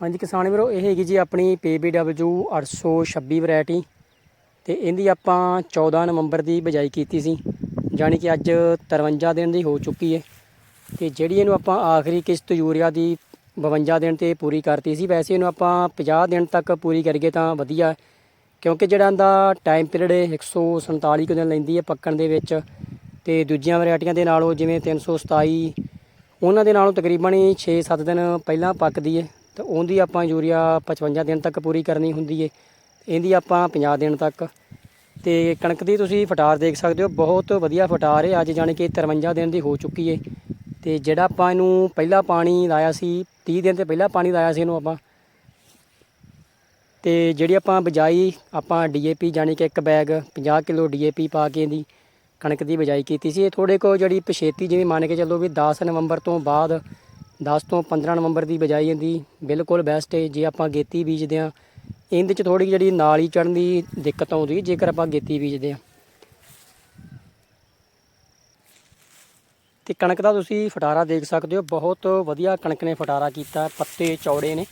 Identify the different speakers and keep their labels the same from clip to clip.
Speaker 1: ਹਾਂਜੀ ਕਿਸਾਨ ਵੀਰੋ, ਇਹ ਹੈਗੀ ਜੀ ਆਪਣੀ PBW 826 ਵੈਰਾਈਟੀ ਤੇ ਇਹਦੀ ਆਪਾਂ 14 ਨਵੰਬਰ ਦੀ ਬਿਜਾਈ ਕੀਤੀ ਸੀ, ਜਾਣੀ ਕਿ ਅੱਜ 53 ਦਿਨ ਦੀ ਹੋ ਚੁੱਕੀ ਹੈ ਤੇ ਜਿਹੜੀ ਇਹਨੂੰ ਆਪਾਂ ਆਖਰੀ ਕਿਸ਼ਤ ਯੂਰੀਆ ਦੀ 52 ਦਿਨ ਤੇ ਪੂਰੀ ਕਰਤੀ ਸੀ, ਵੈਸੇ ਇਹਨੂੰ ਆਪਾਂ 50 ਦਿਨ ਤੱਕ ਪੂਰੀ ਕਰੀਏ ਤਾਂ ਵਧੀਆ, ਕਿਉਂਕਿ ਜਿਹੜਾ ਇਹਦਾ ਟਾਈਮ ਪੀਰੀਅਡ 147 ਕੁ ਦਿਨ ਲੈਂਦੀ ਹੈ ਪੱਕਣ ਦੇ ਵਿੱਚ ਤੇ ਦੂਜੀਆਂ ਵੈਰਾਈਟੀਆਂ ਦੇ ਨਾਲੋਂ ਜਿਵੇਂ 327 ਉਹਨਾਂ ਦੇ ਨਾਲੋਂ ਤਕਰੀਬਨ 6-7 ਦਿਨ ਪਹਿਲਾਂ ਪੱਕਦੀ ਹੈ ਤੇ ਉਹਦੀ ਆਪਾਂ ਯੂਰੀਆ 55 ਦਿਨ ਤੱਕ ਪੂਰੀ ਕਰਨੀ ਹੁੰਦੀ ਹੈ ਇਹਦੀ ਆਪਾਂ 50 ਦਿਨ ਤੱਕ। ਤੇ ਕਣਕ ਦੀ ਤੁਸੀਂ ਫਟਾਰ ਦੇਖ ਸਕਦੇ ਹੋ, ਬਹੁਤ ਵਧੀਆ ਫਟਾਰ ਹੈ ਅੱਜ ਜਾਣੀ ਕਿ 53 ਦਿਨ ਦੀ ਹੋ ਚੁੱਕੀ ਹੈ ਤੇ ਜਿਹੜਾ ਆਪਾਂ ਇਹਨੂੰ ਪਹਿਲਾ ਪਾਣੀ ਲਾਇਆ ਸੀ 30 ਦਿਨ ਤੇ ਪਹਿਲਾਂ ਪਾਣੀ ਲਾਇਆ ਸੀ ਇਹਨੂੰ ਆਪਾਂ। ਤੇ ਜਿਹੜੀ ਆਪਾਂ ਬਿਜਾਈ, ਆਪਾਂ ਡੀਏਪੀ ਜਾਣੀ ਕਿ ਇੱਕ ਬੈਗ 50 ਕਿਲੋ ਡੀਏਪੀ ਪਾ ਕੇ ਇਹਦੀ ਕਣਕ ਦੀ ਬਿਜਾਈ ਕੀਤੀ ਸੀ। ਇਹ ਥੋੜੇ ਕੋ ਜਿਹੜੀ ਪਛੇਤੀ ਜਿਵੇਂ ਮੰਨ ਕੇ ਚੱਲੋ ਵੀ 10 ਨਵੰਬਰ ਤੋਂ ਬਾਅਦ 10 ਤੋਂ 15 ਨਵੰਬਰ ਦੀ ਬਿਜਾਈ ਜਾਂਦੀ। ਬਿਲਕੁਲ ਬੈਸਟ ਹੈ ਜੇ ਆਪਾਂ ਗੇਤੀ ਬੀਜਦੇ ਆ ਇਹਦੇ ਚ ਥੋੜੀ ਜਿਹੜੀ ਨਾਲੀ ਚੜਨ ਦੀ ਦਿੱਕਤ ਆਉਂਦੀ, ਜੇਕਰ ਆਪਾਂ ਗੇਤੀ ਬੀਜਦੇ ਆ ਤੇ ਕਣਕ ਦਾ ਤੁਸੀਂ ਫਟਾਰਾ ਦੇਖ ਸਕਦੇ ਹੋ, ਬਹੁਤ ਵਧੀਆ ਕਣਕ ਨੇ ਫਟਾਰਾ ਕੀਤਾ, ਪੱਤੇ ਚੌੜੇ ਨੇ।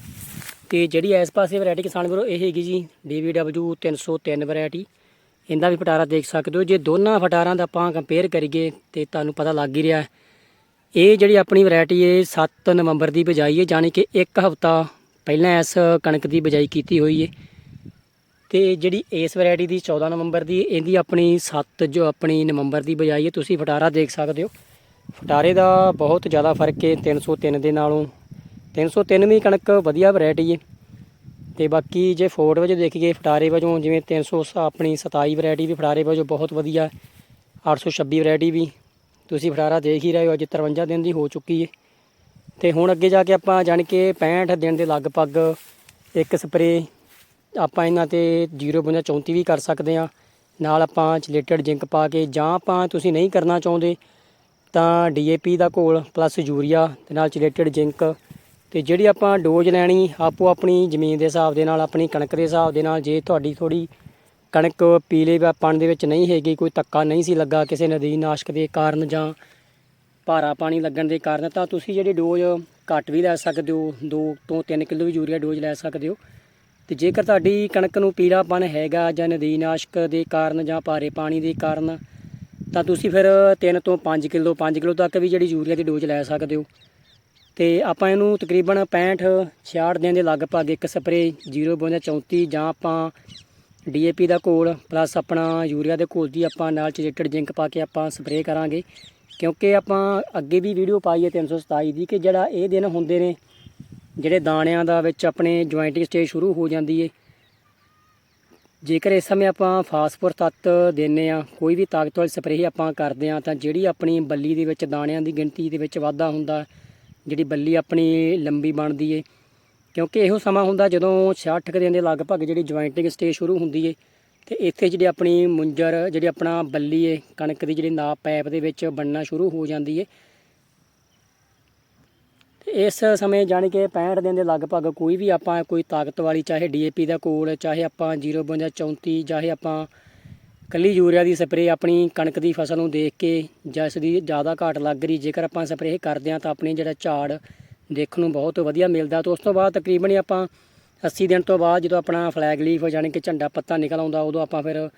Speaker 1: ਤੇ ਜਿਹੜੀ ਇਸ ਪਾਸੇ ਵੈਰਾਈਟੀ ਕਿਸਾਨ ਵੀਰੋ, ਇਹ ਹੈਗੀ ਜੀ DVW 303 ਵੈਰਾਈਟੀ ਇਹਦਾ ਵੀ ਫਟਾਰਾ ਦੇਖ ਸਕਦੇ ਹੋ, ਜੇ ਦੋਨਾਂ ਫਟਾਰਾਂ ਦਾ ਆਪਾਂ ਕੰਪੇਅਰ ਕਰੀਏ, ਤੇ ਤੁਹਾਨੂੰ ਪਤਾ ਲੱਗ ਹੀ ਰਿਹਾ ਇਹ ਜਿਹੜੀ ਆਪਣੀ ਵੈਰਾਈਟੀ ਹੈ 7 ਨਵੰਬਰ ਦੀ ਬਿਜਾਈ ਹੈ ਯਾਨੀ ਕਿ ਇੱਕ ਹਫ਼ਤਾ ਪਹਿਲਾਂ ਇਸ ਕਣਕ ਦੀ ਬਿਜਾਈ ਕੀਤੀ ਹੋਈ ਹੈ। ਤੇ ਜਿਹੜੀ ਇਸ ਵੈਰਾਈਟੀ ਦੀ 14 ਨਵੰਬਰ ਦੀ, ਇਹਦੀ ਆਪਣੀ 7 ਜੋ ਆਪਣੀ ਨਵੰਬਰ ਦੀ ਬਿਜਾਈ ਹੈ, ਤੁਸੀਂ ਫਟਾਰਾ ਦੇਖ ਸਕਦੇ ਹੋ। ਫਟਾਰੇ ਦਾ ਬਹੁਤ ਜ਼ਿਆਦਾ ਫ਼ਰਕ ਹੈ 303 ਦੇ ਨਾਲੋਂ। 303 ਵੀ ਕਣਕ ਵਧੀਆ ਵੈਰਾਈਟੀ ਹੈ। ਤੇ ਬਾਕੀ ਜੇ ਫੋਰਡ ਵਜੋਂ ਦੇਖੀਏ ਫਟਾਰੇ ਵਜੋਂ ਜਿਵੇਂ 300 ਆਪਣੀ 27 ਵੈਰਾਈਟੀ ਵੀ ਫਟਾਰੇ ਵਜੋਂ ਬਹੁਤ ਵਧੀਆ। 826 ਵੈਰਾਈਟੀ ਵੀ। ਤੁਸੀਂ ਫਟਾਰਾ ਦੇਖ ਹੀ ਰਹੇ ਹੋ, ਅੱਜ 53 ਦਿਨ ਦੀ ਹੋ ਚੁੱਕੀ ਹੈ ਤੇ ਹੁਣ ਅੱਗੇ ਜਾ ਕੇ ਆਪਾਂ ਜਾਣ ਕੇ 65 ਦਿਨ ਦੇ ਲਗਭਗ ਇੱਕ ਸਪਰੇ ਆਪਾਂ ਇਹਨਾਂ ਤੇ 0.34 ਵੀ ਕਰ ਸਕਦੇ ਆ ਨਾਲ ਆਪਾਂ ਚਲੇਟਡ ਜਿੰਕ ਪਾ ਕੇ ਜਾਂ ਆਪਾਂ ਤੁਸੀਂ ਨਹੀਂ ਕਰਨਾ ਚਾਹੁੰਦੇ ਤਾਂ ਡੀਏਪੀ ਦਾ ਘੋਲ ਪਲੱਸ ਯੂਰੀਆ ਤੇ ਨਾਲ ਚਲੇਟਡ ਜਿੰਕ ਤੇ ਜਿਹੜੀ ਆਪਾਂ ਡੋਜ਼ ਲੈਣੀ ਆਪੋ ਆਪਣੀ ਜ਼ਮੀਨ ਦੇ ਹਿਸਾਬ ਦੇ ਨਾਲ, ਆਪਣੀ ਕਣਕ ਦੇ ਹਿਸਾਬ ਦੇ ਨਾਲ, ਜੇ ਤੁਹਾਡੀ ਥੋੜੀ ਕਣਕ ਪੀਲੇ ਪਣ ਦੇ ਵਿੱਚ ਨਹੀਂ ਹੈਗੀ, ਕੋਈ ਧੱਕਾ ਨਹੀਂ ਸੀ ਲੱਗਾ ਕਿਸੇ ਨਦੀ ਨਾਸ਼ਕ ਦੇ ਕਾਰਨ ਜਾਂ ਭਾਰਾ ਪਾਣੀ ਲੱਗਣ ਦੇ ਕਾਰਨ, ਤਾਂ ਤੁਸੀਂ ਜਿਹੜੀ ਡੋਜ਼ ਘੱਟ ਵੀ ਲੈ ਸਕਦੇ ਹੋ 2 ਤੋਂ 3 ਕਿਲੋ ਵੀ ਯੂਰੀਆ ਡੋਜ਼ ਲੈ ਸਕਦੇ ਹੋ। ਤੇ ਜੇਕਰ ਤੁਹਾਡੀ ਕਣਕ ਨੂੰ ਪੀਲਾਪਣ ਹੈਗਾ ਜਾਂ ਨਦੀ ਨਾਸ਼ਕ ਦੇ ਕਾਰਨ ਜਾਂ ਭਾਰੇ ਪਾਣੀ ਦੇ ਕਾਰਨ, ਤਾਂ ਤੁਸੀਂ ਫਿਰ 3 ਤੋਂ 5 ਕਿਲੋ 5 ਕਿਲੋ ਤੱਕ ਵੀ ਜਿਹੜੀ ਯੂਰੀਆ ਦੀ ਡੋਜ਼ ਲੈ ਸਕਦੇ ਹੋ। ਤੇ ਆਪਾਂ ਇਹਨੂੰ ਤਕਰੀਬਨ 65 66 ਦਿਨ ਦੇ ਲਗਭਗ ਇੱਕ ਸਪਰੇ 0.34 ਜਾਂ ਆਪਾਂ ਡੀਏਪੀ ਦਾ ਘੋਲ ਪਲੱਸ ਆਪਣਾ ਯੂਰੀਆ ਦੇ ਘੋਲ ਦੀ ਆਪਾਂ ਨਾਲ ਚਿਜੇਟਡ ਜਿੰਕ ਪਾ ਕੇ ਆਪਾਂ ਸਪਰੇਅ ਕਰਾਂਗੇ। ਕਿਉਂਕਿ ਆਪਾਂ ਅੱਗੇ ਵੀ ਵੀਡੀਓ ਪਾਈ ਹੈ 327 ਦੀ ਕਿ ਜਿਹੜਾ ਇਹ ਦਿਨ ਹੁੰਦੇ ਨੇ, ਜਿਹੜੇ ਦਾਣਿਆਂ ਦਾ ਵਿੱਚ ਆਪਣੇ ਜੁਆਇੰਟਿੰਗ ਸਟੇਜ ਸ਼ੁਰੂ ਹੋ ਜਾਂਦੀ ਏ। ਜੇਕਰ ਇਸ ਸਮੇਂ ਆਪਾਂ ਫਾਸਫੋਰ ਤੱਤ ਦਿੰਨੇ ਆ, ਕੋਈ ਵੀ ਤਾਕਤ ਵਾਲੀ ਸਪਰੇਅ ਆਪਾਂ ਕਰਦੇ ਆ, ਤਾਂ ਜਿਹੜੀ ਆਪਣੀ ਬੱਲੀ ਦੇ ਵਿੱਚ ਦਾਣਿਆਂ ਦੀ ਗਿਣਤੀ ਦੇ ਵਿੱਚ ਵਾਧਾ ਹੁੰਦਾ, ਜਿਹੜੀ ਬੱਲੀ ਆਪਣੀ ਲੰਬੀ ਬਣਦੀ ਏ ਕਿਉਂਕਿ ਇਹੋ ਸਮਾਂ ਹੁੰਦਾ ਜਦੋਂ 66 ਕੁ ਦਿਨ ਦੇ ਲਗਭਗ ਜਿਹੜੀ ਜੁਆਇੰਟਿੰਗ ਸਟੇਜ ਸ਼ੁਰੂ ਹੁੰਦੀ ਏ, ਤੇ ਇੱਥੇ ਜਿਹੜੀ ਆਪਣੀ ਮੁੰਜਰ, ਜਿਹੜੀ ਆਪਣਾ ਬੱਲੀ ਏ, ਕਣਕ ਦੀ ਜਿਹੜੀ ਨਾਪ ਪੈਪ ਦੇ ਵਿੱਚ ਬਣਨਾ ਸ਼ੁਰੂ ਹੋ ਜਾਂਦੀ ਏ। ਤੇ ਇਸ ਸਮੇਂ ਜਾਣੀ ਕਿ 65 ਦਿਨ ਦੇ ਲਗਭਗ ਕੋਈ ਵੀ ਆਪਾਂ ਕੋਈ ਤਾਕਤ ਵਾਲੀ, ਚਾਹੇ ਡੀਏਪੀ ਦਾ ਕੋਲ, ਚਾਹੇ ਆਪਾਂ 0.34 ਚਾਹੇ ਆਪਾਂ ਕੱਲੀ ਯੂਰੀਆ ਦੀ ਸਪਰੇਅ ਆਪਣੀ ਕਣਕ ਦੀ ਫਸਲ ਨੂੰ ਦੇਖ ਕੇ ਜਿਸ ਦੀ ਜ਼ਿਆਦਾ ਘਾਟ ਲੱਗ ਰਹੀ, ਜੇਕਰ ਆਪਾਂ ਸਪਰੇਅ ਕਰਦੇ ਹਾਂ ਤਾਂ ਆਪਣੀ ਜਿਹੜਾ ਝਾੜ ਦੇਖਣ ਨੂੰ ਬਹੁਤ ਵਧੀਆ ਮਿਲਦਾ। ਤੇ ਉਸ ਤੋਂ ਬਾਅਦ ਤਕਰੀਬਨ ਹੀ ਆਪਾਂ 80 ਦਿਨ ਤੋਂ ਬਾਅਦ ਜਦੋਂ ਆਪਣਾ ਫਲੈਗ ਲੀਫ ਜਾਣੀ ਕਿ ਝੰਡਾ ਪੱਤਾ ਨਿਕਲ ਆਉਂਦਾ, ਉਦੋਂ ਆਪਾਂ ਫਿਰ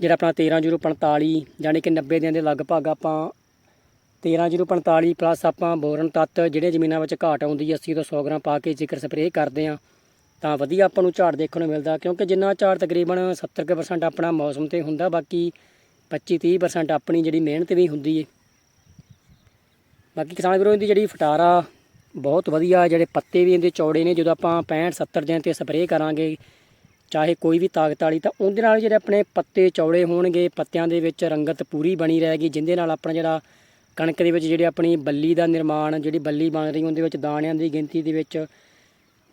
Speaker 1: ਜਿਹੜਾ ਆਪਣਾ 13045 ਜਾਣੀ ਕਿ 90 ਦਿਨ ਦੇ ਲਗਭਗ ਆਪਾਂ 13045 ਪਲੱਸ ਆਪਾਂ ਬੋਰਨ ਤੱਤ ਜਿਹੜੇ ਜ਼ਮੀਨਾਂ ਵਿੱਚ ਘਾਟ ਆਉਂਦੀ ਹੈ 80 ਤੋਂ 100 ਗ੍ਰਾਮ ਪਾ ਕੇ ਜ਼ਿਕਰ ਸਪਰੇਅ ਕਰਦੇ ਆ ਤਾਂ ਵਧੀਆ ਆਪਾਂ ਨੂੰ ਝਾੜ ਦੇਖਣ ਨੂੰ ਮਿਲਦਾ, ਕਿਉਂਕਿ ਜਿੰਨਾ ਝਾੜ ਤਕਰੀਬਨ 70% ਆਪਣਾ ਮੌਸਮ ਤੇ ਹੁੰਦਾ, ਬਾਕੀ 25-30% ਆਪਣੀ ਜਿਹੜੀ ਮਿਹਨਤ ਵੀ ਹੁੰਦੀ ਏ ਬਾਕੀ ਕਿਸਾਨ ਵੀਰੋ ਦੀ ਜਿਹੜੀ ਫਟਾਰਾ ਬਹੁਤ ਵਧੀਆ ਜਿਹੜੇ ਪੱਤੇ ਵੀ ਇਹਦੇ ਚੌੜੇ ਨੇ, ਜਦੋਂ ਆਪਾਂ 65 70 ਦਿਨ ਤੇ ਸਪਰੇਅ ਕਰਾਂਗੇ, ਚਾਹੇ ਕੋਈ ਵੀ ਤਾਕਤ ਵਾਲੀ, ਤਾਂ ਉਹਦੇ ਨਾਲ ਜਿਹੜੇ ਆਪਣੇ ਪੱਤੇ ਚੌੜੇ ਹੋਣਗੇ, ਪੱਤਿਆਂ ਦੇ ਵਿੱਚ ਰੰਗਤ ਪੂਰੀ ਬਣੀ ਰਹੇਗੀ, ਜਿੰਦੇ ਨਾਲ ਆਪਣਾ ਜਿਹੜਾ ਕਣਕ ਦੇ ਵਿੱਚ ਜਿਹੜੀ ਆਪਣੀ ਬੱਲੀ ਦਾ ਨਿਰਮਾਣ, ਜਿਹੜੀ ਬੱਲੀ ਬਣ ਰਹੀ, ਉਹਦੇ ਵਿੱਚ ਦਾਣਿਆਂ ਦੀ ਗਿਣਤੀ ਦੇ ਵਿੱਚ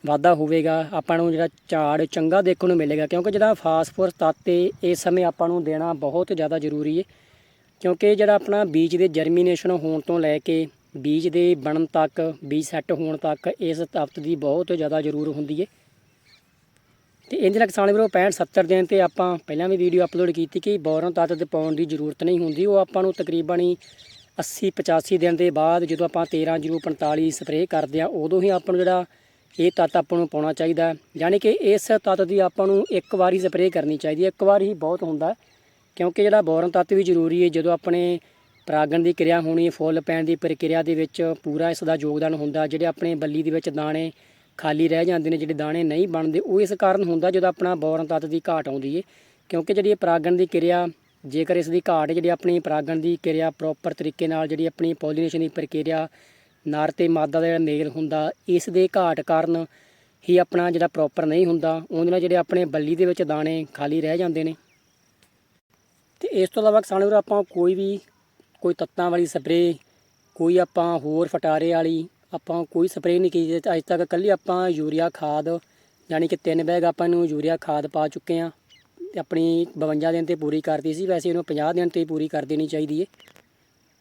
Speaker 1: ਵਾਧਾ ਹੋਵੇਗਾ, ਆਪਾਂ ਨੂੰ ਜਿਹੜਾ ਝਾੜ ਚੰਗਾ ਦੇਖਣ ਨੂੰ ਮਿਲੇਗਾ, ਕਿਉਂਕਿ ਜਿਹੜਾ ਫਾਸਫੋਰਸ ਤੱਤ ਏ ਇਸ ਸਮੇਂ ਆਪਾਂ ਨੂੰ ਦੇਣਾ ਬਹੁਤ ਜ਼ਿਆਦਾ ਜ਼ਰੂਰੀ ਹੈ ਕਿਉਂਕਿ ਜਿਹੜਾ ਆਪਣਾ ਬੀਜ ਦੇ ਜਰਮੀਨੇਸ਼ਨ ਹੋਣ ਤੋਂ ਲੈ ਕੇ ਬੀਜ ਦੇ ਬਣਨ ਤੱਕ, ਬੀਜ ਸੈੱਟ ਹੋਣ ਤੱਕ ਇਸ ਤੱਤ ਦੀ ਬਹੁਤ ਜ਼ਿਆਦਾ ਜ਼ਰੂਰ ਹੁੰਦੀ ਹੈ ਤੇ ਇਹਦੇ ਨਾਲ ਕਿਸਾਨ ਵੀਰੋ 65 70 ਦਿਨ ਤੇ ਆਪਾਂ ਪਹਿਲਾਂ ਵੀ ਵੀਡੀਓ ਅਪਲੋਡ ਕੀਤੀ ਕਿ ਬੋਰਨ ਤੱਤ ਦੇ ਪਾਉਣ ਦੀ ਜ਼ਰੂਰਤ ਨਹੀਂ ਹੁੰਦੀ। ਉਹ ਆਪਾਂ ਨੂੰ ਤਕਰੀਬਨ ਹੀ 80 85 ਦਿਨ ਦੇ ਬਾਅਦ ਜਦੋਂ ਆਪਾਂ 13 045 ਸਪਰੇਅ ਕਰਦੇ ਆ, ਉਦੋਂ ਹੀ ਆਪਾਂ ਨੂੰ ਜਿਹੜਾ ਇਹ ਤੱਤ ਆਪਾਂ ਨੂੰ ਪਾਉਣਾ ਚਾਹੀਦਾ ਹੈ। ਯਾਨੀ ਕਿ ਇਸ ਤੱਤ ਦੀ ਆਪਾਂ ਨੂੰ ਇੱਕ ਵਾਰੀ ਸਪਰੇਅ ਕਰਨੀ ਚਾਹੀਦੀ ਹੈ। ਇੱਕ ਵਾਰ ਹੀ ਬਹੁਤ ਹੁੰਦਾ ਕਿਉਂਕਿ ਜਿਹੜਾ ਬੋਰਨ ਤੱਤ ਵੀ ਜ਼ਰੂਰੀ ਹੈ। ਜਦੋਂ ਆਪਣੇ ਪਰਾਗਣ ਦੀ ਕਿਰਿਆ ਹੋਣੀ, ਫੁੱਲ ਪੈਣ ਦੀ ਪ੍ਰਕਿਰਿਆ ਦੇ ਵਿੱਚ ਪੂਰਾ ਇਸ ਦਾ ਯੋਗਦਾਨ ਹੁੰਦਾ, ਜਿਹੜੇ ਆਪਣੇ ਬੱਲੀ ਦੇ ਵਿੱਚ ਦਾਣੇ ਖਾਲੀ ਰਹਿ ਜਾਂਦੇ ਨੇ, ਜਿਹੜੇ ਦਾਣੇ ਨਹੀਂ ਬਣਦੇ, ਉਹ ਇਸ ਕਾਰਨ ਹੁੰਦਾ ਜਦੋਂ ਆਪਣਾ ਬੋਰਨ ਤੱਤ ਦੀ ਘਾਟ ਆਉਂਦੀ ਹੈ ਕਿਉਂਕਿ ਜਿਹੜੀ ਇਹ ਪਰਾਗਣ ਦੀ ਕਿਰਿਆ, ਜੇਕਰ ਇਸ ਦੀ ਘਾਟ ਜਿਹੜੀ ਆਪਣੀ ਪਰਾਗਣ ਦੀ ਕਿਰਿਆ ਪ੍ਰੋਪਰ ਤਰੀਕੇ ਨਾਲ ਜਿਹੜੀ ਆਪਣੀ ਪੋਲੀਨੇਸ਼ਨ ਦੀ ਪ੍ਰਕਿਰਿਆ ਨਰ ਤੇ ਮਾਦਾ ਦਾ ਜਿਹੜਾ ਮੇਲ ਹੁੰਦਾ, ਇਸ ਦੇ ਘਾਟ ਕਾਰਨ ਹੀ ਆਪਣਾ ਜਿਹੜਾ ਪ੍ਰੋਪਰ ਨਹੀਂ ਹੁੰਦਾ ਉਹਦੇ ਨਾਲ ਜਿਹੜੇ ਆਪਣੇ ਬੱਲੀ ਦੇ ਵਿੱਚ ਦਾਣੇ ਖਾਲੀ ਰਹਿ ਜਾਂਦੇ ਨੇ। ਤੇ ਇਸ ਤੋਂ ਇਲਾਵਾ ਕਿਸਾਨ ਵੀਰੋ, ਆਪਾਂ ਕੋਈ ਵੀ ਕੋਈ ਤੱਤਾਂ ਵਾਲੀ ਸਪਰੇਅ ਕੋਈ ਆਪਾਂ ਹੋਰ ਫਟਾਰੇ ਵਾਲੀ, ਆਪਾਂ ਕੋਈ ਸਪਰੇਅ ਨਹੀਂ ਕੀਤੀ। ਅੱਜ ਤੱਕ ਕੱਲੀ ਆਪਾਂ ਯੂਰੀਆ, ਖਾਦ, ਯਾਨੀ ਕਿ ਤਿੰਨ ਬੈਗ ਆਪਾਂ ਨੂੰ ਯੂਰੀਆ, ਖਾਦ ਪਾ ਚੁੱਕੇ ਆ। ਤੇ ਆਪਣੀ 52 ਦਿਨ ਤੇ ਪੂਰੀ ਕਰਤੀ ਸੀ, ਵੈਸੇ ਇਹਨੂੰ 50 ਦਿਨ ਤੇ ਪੂਰੀ ਕਰ ਦੇਣੀ ਚਾਹੀਦੀ ਏ।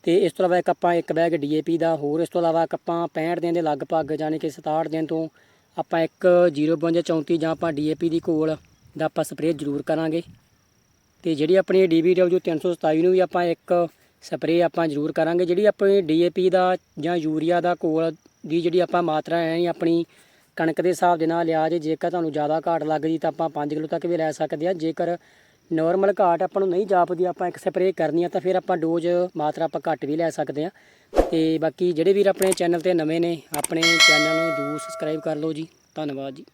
Speaker 1: ਤੇ ਇਸ ਤੋਂ ਇਲਾਵਾ ਇੱਕ ਆਪਾਂ ਇੱਕ ਬੈਗ ਡੀਏਪੀ ਦਾ, ਹੋਰ ਇਸ ਤੋਂ ਇਲਾਵਾ ਇੱਕ ਆਪਾਂ 65 ਦਿਨ ਦੇ ਲਗਭਗ, ਯਾਨੀ ਕਿ 67 ਦਿਨ ਤੋਂ ਆਪਾਂ ਇੱਕ 0.34 ਜਾਂ ਆਪਾਂ ਡੀਏਪੀ ਦੀ ਘੋਲ ਦਾ ਆਪਾਂ ਸਪਰੇਅ ਜ਼ਰੂਰ ਕਰਾਂਗੇ। ਤੇ ਜਿਹੜੀ ਆਪਣੀ DBW 327 ਨੂੰ ਵੀ ਆਪਾਂ ਇੱਕ ਸਪਰੇਅ ਆਪਾਂ ਜ਼ਰੂਰ ਕਰਾਂਗੇ। ਜਿਹੜੀ ਆਪਣੀ DAP ਦਾ ਜਾਂ ਯੂਰੀਆ ਦਾ ਕੋਲ ਦੀ ਜਿਹੜੀ ਆਪਾਂ ਮਾਤਰਾ ਹੈ ਆਪਣੀ ਕਣਕ ਦੇ ਹਿਸਾਬ ਦੇ ਨਾਲ ਲਿਆ ਜੇ, ਜੇਕਰ ਤੁਹਾਨੂੰ ਜ਼ਿਆਦਾ ਘਾਟ ਲੱਗਦੀ ਤਾਂ ਆਪਾਂ 5 ਕਿਲੋ ਤੱਕ ਵੀ ਲੈ ਸਕਦੇ ਹਾਂ। ਜੇਕਰ ਨਾਰਮਲ ਘਾਟ ਆਪਾਂ ਨੂੰ ਨਹੀਂ ਜਾਪਦੀ, ਆਪਾਂ ਇੱਕ ਸਪਰੇਅ ਕਰਨੀ ਆ ਤਾਂ ਫਿਰ ਆਪਾਂ ਡੋਜ਼ ਮਾਤਰਾ ਆਪਾਂ ਘੱਟ ਵੀ ਲੈ ਸਕਦੇ ਹਾਂ। ਤੇ ਬਾਕੀ ਜਿਹੜੇ ਵੀਰ ਆਪਣੇ ਚੈਨਲ ਤੇ ਨਵੇਂ ਨੇ, ਆਪਣੇ ਚੈਨਲ ਨੂੰ ਜਰੂਰ ਸਬਸਕ੍ਰਾਈਬ ਕਰ ਲਓ ਜੀ। ਧੰਨਵਾਦ ਜੀ।